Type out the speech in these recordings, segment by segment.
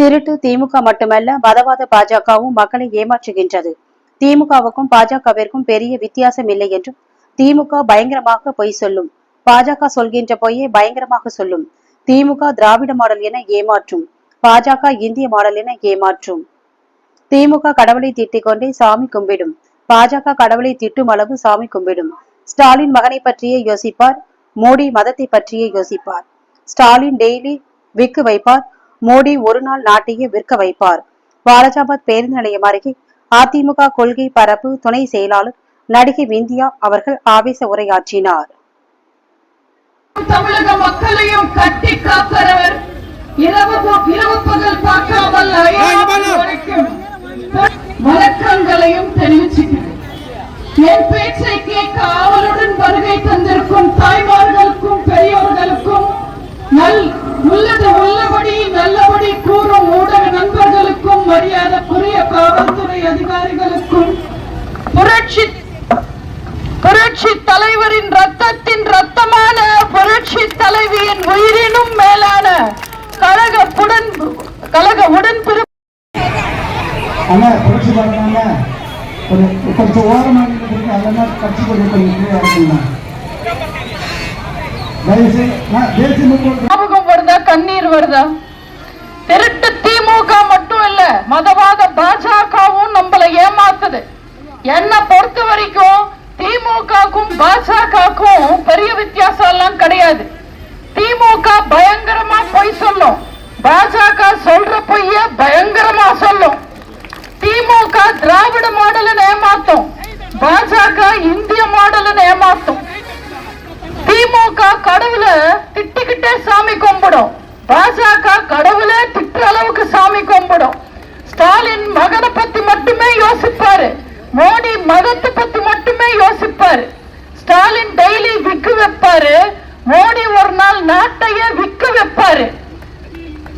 திருட்டு திமுக மட்டுமல்ல மதவாத பாஜகவும் மக்களை ஏமாற்றுகின்றது. திமுகவுக்கும் பாஜகவிற்கும் பெரிய வித்தியாசம் இல்லை என்றும் திமுக பயங்கரமாக பொய் சொல்லும். பாஜக சொல்கின்ற பொய்யை பயங்கரமாக சொல்லும். திமுக திராவிட மாடல் என ஏமாற்றும். பாஜக இந்திய மாடல் என ஏமாற்றும். திமுக கடவுளை திட்டிக் கொண்டே சாமி கும்பிடும். பாஜக கடவுளை திட்டும் அளவு சாமி கும்பிடும். ஸ்டாலின் மகனை பற்றியே யோசிப்பார் மோடி மதத்தை பற்றியே யோசிப்பார். ஸ்டாலின் டெய்லி விக்கு வைப்பார் மோடி ஒரு நாள் நாட்டையே விற்க வைப்பார். வாலஜாபாத் பேருந்து நிலையம் அருகே அதிமுக கொள்கை பரப்பு துணை செயலாளர் நடிகை விந்தியா அவர்கள் ஆவேச உரையாற்றினார். தமிழக மக்களையும் கட்டி காப்பவர் இரவு இரவு பகல் பார்க்காமல் ஆனால் புரட்சி பாருங்க ஒரு கொஞ்சம் ஓரமாக அதெல்லாம் கட்சி கொஞ்சம் கொஞ்சம் ஞாபகம் வருதா கண்ணீர் வருதா? திருட்டு திமுக மட்டும் இல்ல மதவாத பாஜகவும் நம்மள ஏமாத்துது. என்ன பொறுத்த வரைக்கும் திமுகக்கும் பாஜகக்கும் பெரிய வித்தியாசம் எல்லாம் கிடையாது. திமுக பயங்கரமா பொய் சொல்லும். பாஜக சொல்ற பொய்ய பயங்கரமா சொல்லும். திமுக திராவிட மாடலை ஏமாத்தும். பாஜக இந்திய மாடலை ஏமாத்தும். திமுக கடவுளை திட்டிக்கிட்டே சாமி கும்பிடும். பாஜக கடவுளே திட்டுற அளவுக்கு சாமி கும்பிடும். ஸ்டாலின் மகனை பத்தி மட்டுமே யோசிப்பாரு. மோடி மதத்தை பத்தி மட்டுமே யோசிப்பாரு. ஸ்டாலின் டெய்லி விக்கு வைப்பாரு. மோடி ஒரு நாள் நாட்டையே விக்க வைப்பாரு.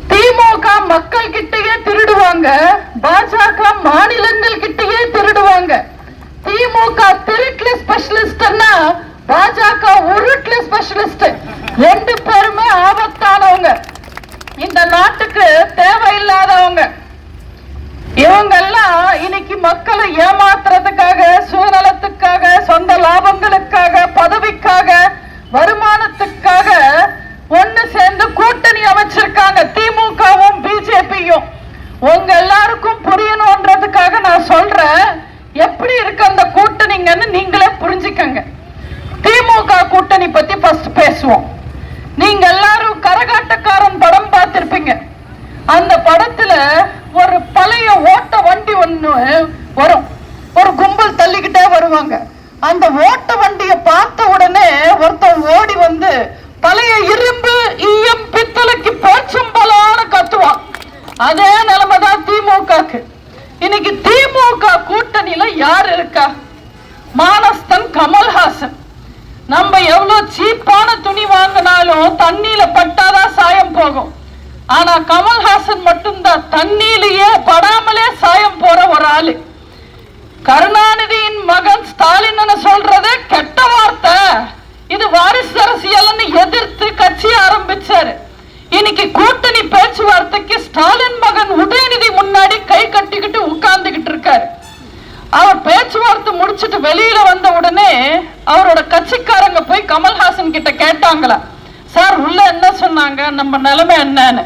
திமுக மக்கள் கிட்டயே திருடுவாங்க பாஜக மாநிலங்கள் கிட்டயே திருடுவாங்க. திமுக திருட்டுல ஸ்பெஷலிஸ்ட்னா பாஜக உருட்டுல ஸ்பெஷலிஸ்ட். ரெண்டு பேருமே ஆபத்தானவங்க. இந்த நாட்டுக்கு தேவையில்லாதவங்க. இவங்கெல்லாம் இன்னைக்கு மக்களை ஏமாத்துறதுக்காக சுயநலத்துக்காக சொந்த லாபங்களுக்காக பதவிக்காக வருமானத்துக்காக ஒண்ணு சேர்ந்து கூட்டணி அமைச்சிருக்க அந்த படத்துல ஒரு பழைய ஓட்ட வண்டி ஒண்ணு வரும். ஒரு கும்பல் தள்ளிக்கிட்டே வருவாங்க. அந்த ஓட்ட வண்டியை பார்த்த உடனே ஒருத்தன் ஓடி வந்து பழைய இரும்பு ஈயம் பித்தளைக்கு பேச்சம்பலான கத்துவான் அதே நிலைமைதான் திமுகக்கு இன்னைக்கு திமுக கூட்டணியில யார் இருக்கா மானஸ்தன் கமல்ஹாசன் நம்ம எவ்வளவு சீப்பான துணி வாங்கினாலும் தண்ணியில பட்டாதான் சாயம் போகும் ஆனா கமல்ஹாசன் மட்டும்தான் தண்ணியிலேயே படாமலே சாயம் போற ஒரு ஆளு. கருணாநிதியின் மகன் ஸ்டாலின் சொல்றது கெட்ட வார்த்தை. இது வாரிசு அரசியல்னு எதிர்த்து கட்சி ஆரம்பிச்சாரு. இன்னைக்கு கூட்டணி பேச்சுவார்த்தைக்கு ஸ்டாலின் மகன் உதயநிதி முன்னாடி கை கட்டிக்கிட்டு உட்கார்ந்துகிட்டு இருக்காரு. அவர் பேச்சுவார்த்தை முடிச்சுட்டு வெளியில வந்த உடனே அவரோட கட்சிக்காரங்க போய் கமல்ஹாசன் கிட்ட கேட்டாங்களா சார் உள்ள என்ன சொன்னாங்க? நம்ம நிலைமை என்னன்னு?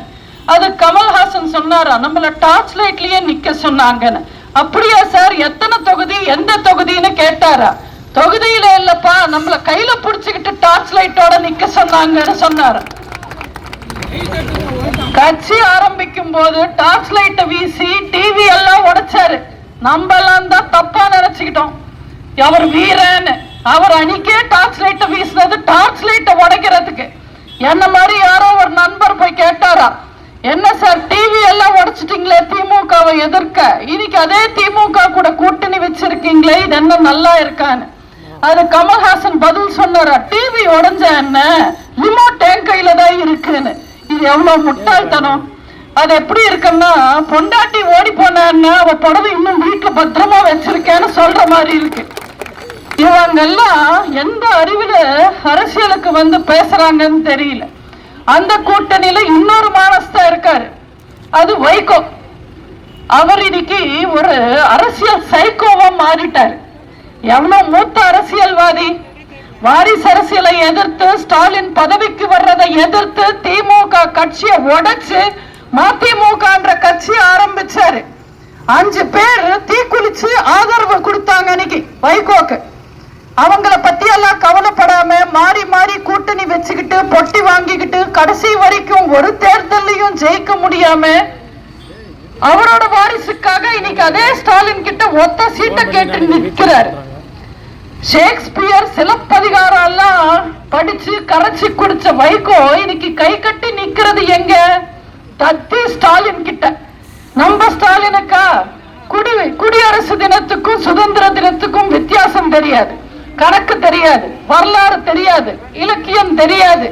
அது கமல்ஹாசன் சொன்னாரா? நம்மள டார்ச் லைட்லயே நிக்க சொன்னாங்கன்னு. அப்படியா சார்? எத்தனை தொகுதி? எந்த தொகுதின்னு கேட்டாரா? தொகுதியில இல்லப்பா நம்மள கையில புடிச்சுக்கிட்டு டார்ச் லைட்டோட நிக்க சொன்னாங்கன்னு சொன்னாரு. கட்சி ஆரம்பிக்கும் போது டார்ச் லைட்டை வீசி டிவி எல்லாம் உடைச்சாரு. நம்ம எல்லாம் தான் தப்பா நினைச்சுக்கிட்டோம். அவர் வீரன்னு. அவர் அன்னைக்கே டார்ச் லைட்டை வீசினது டார்ச் லைட்டை உடைக்கிறதுக்கு. என்ன மாதிரி யாரோ ஒரு நண்பர் போய் கேட்டாரா? என்ன சார் டிவி எல்லாம் உடைச்சிட்டீங்களே திமுகவை எதிர்க்க? இன்னைக்கு அதே திமுக கூட கூட்டணி வச்சிருக்கீங்களே இது என்ன நல்லா இருக்கான்னு? அது கமல்ஹாசன் பதில் சொன்னாரா டிவி உடைஞ்ச என்ன ரிமோட் என் கையில தான் இருக்குன்னு. இது எவ்வளவு முட்டாள்தனம். அது எப்படி இருக்குன்னா பொண்டாட்டி ஓடி போனான்னா அவ புடவை இன்னும் வீட்டுல பத்திரமா வச்சிருக்கேன்னு சொல்ற மாதிரி இருக்கு. இவங்க எல்லாம் எந்த அறிவுல அரசியலுக்கு வந்து பேசுறாங்கன்னு தெரியல. அந்த கூட்டணியில இன்னொரு மானஸ்தா இருக்காரு. அது வைகோ. அவர் இன்னைக்கு ஒரு அரசியல் சைக்கோவா மாறிட்டார். எவ்வளவு மூத்த அரசியல்வாதி வாரிசு அரசியலை எதிர்த்து ஸ்டாலின் பதவிக்கு வர்றதை எதிர்த்து திமுக கட்சியை உடைச்சு மதிமுகன்ற கட்சி ஆரம்பிச்சாரு. அஞ்சு பேர் தீக்குளிச்சு ஆதரவு கொடுத்தாங்க அன்னைக்கு வைகோக்கு. அவங்கள பத்தி எல்லாம் கவலைப்படாம மாறி மாறி கூட்டணி வச்சுக்கிட்டு பொட்டி வாங்கிக்கிட்டு கடைசி வரைக்கும் ஒரு தேர்தலையும் ஜெயிக்க முடியாம அவரோட வாரிசுக்காக இன்னைக்கு அதே ஸ்டாலின் கிட்ட ஒத்த சீட்டை கேட்டு நிற்கிறார். ஷேக்ஸ்பியர் சிலப்பதிகாரம் எல்லாம் படிச்சு கரைச்சி குடிச்ச வைகோ இன்னைக்கு கை கட்டி நிக்கிறது எங்க? தத்தி ஸ்டாலின் கிட்ட. நம்ம ஸ்டாலினுக்கா? குடி குடியரசு தினத்துக்கும் சுதந்திர தினத்துக்கும் வித்தியாசம் தெரியாது. கணக்கு தெரியாது. வரலாறு தெரியாது. இலக்கியம் தெரியாது.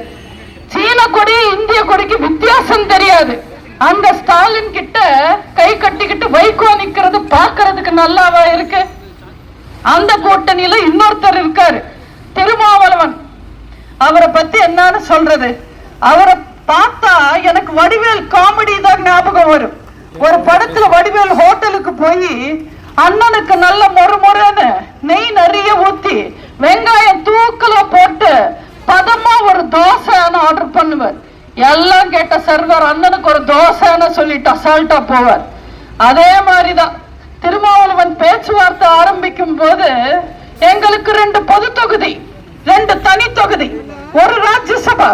சீன கொடி இந்திய கொடிக்கு வித்தியாசம் தெரியாது. அந்த ஸ்டாலின் கிட்ட கை கட்டிக்கிட்டு வைகோ நிக்கிறது பாக்குறதுக்கு நல்லாவா இருக்கு? அந்த கூட்டணியில இன்னொருத்தர் இருக்காரு திருமாவளவன். அவரை பத்தி என்னன்னு சொல்றது? அவரை பார்த்தா எனக்கு வடிவேல் காமெடி தான் ஞாபகம் வரும். ஒரு படத்துல வடிவேல் ஹோட்டலுக்கு போய் அண்ணனுக்கு நல்ல மொறு மொறுன்னு நெய் நிறைய ஊத்தி வெங்காயம் எல்லாம் கேட்ட சர்வர் அண்ணனுக்கு ஒரு தோசைன்னு சொல்லிட்டு அசால்ட்டா போவார். அதே மாதிரிதான் திருமாவளவன் பேச்சுவார்த்தை ஆரம்பிக்கும் போது எங்களுக்கு ரெண்டு பொது தொகுதி ரெண்டு தனி தொகுதி ஒரு ராஜ்யசபா.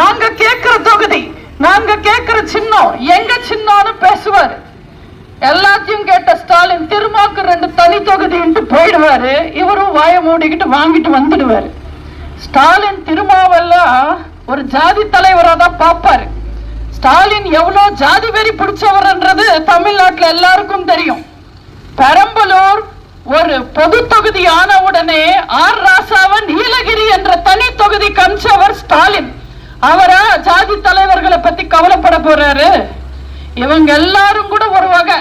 நாங்க கேட்கிற தொகுதி நாங்க கேட்கிற சின்னம் எங்க சின்னம்னு பேசுவாரு. எல்லாத்தையும் கேட்ட ஸ்டாலின் திருமாக்கு ரெண்டு தனி தொகுதின்ட்டு போயிடுவாரு. இவரும் வாய மூடிக்கிட்டு வாங்கிட்டு வந்துடுவாரு. ஸ்டாலின் திருமாவெல்லாம் ஒரு ஜாதி தலைவரா தான் பார்ப்பாரு. ஸ்டாலின் எவ்வளவு ஜாதி வெறி பிடிச்சவர்ன்றது தமிழ்நாட்டுல எல்லாருக்கும் தெரியும். பெரம்பலூர் ஒரு பொது தொகுதி ஆன உடனே ஆர் ராசாவன் நீலகிரி என்ற தனி தொகுதி கமிச்சவர் ஸ்டாலின். அவரா ஜாதி தலைவர்களை பத்தி கவலைப்பட போறாரு? இவங்க எல்லாரும் கூட ஒரு வகை.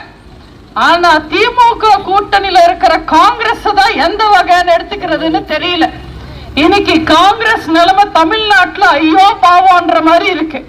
ஆனா திமுக கூட்டணியில இருக்கிற காங்கிரஸ் தான் எந்த வகைன்னு எடுத்துக்கிறதுன்னு தெரியல. இன்னைக்கு காங்கிரஸ் நிலைமை தமிழ்நாட்டுல ஐயோ பாவம்ன்ற மாதிரி இருக்கு.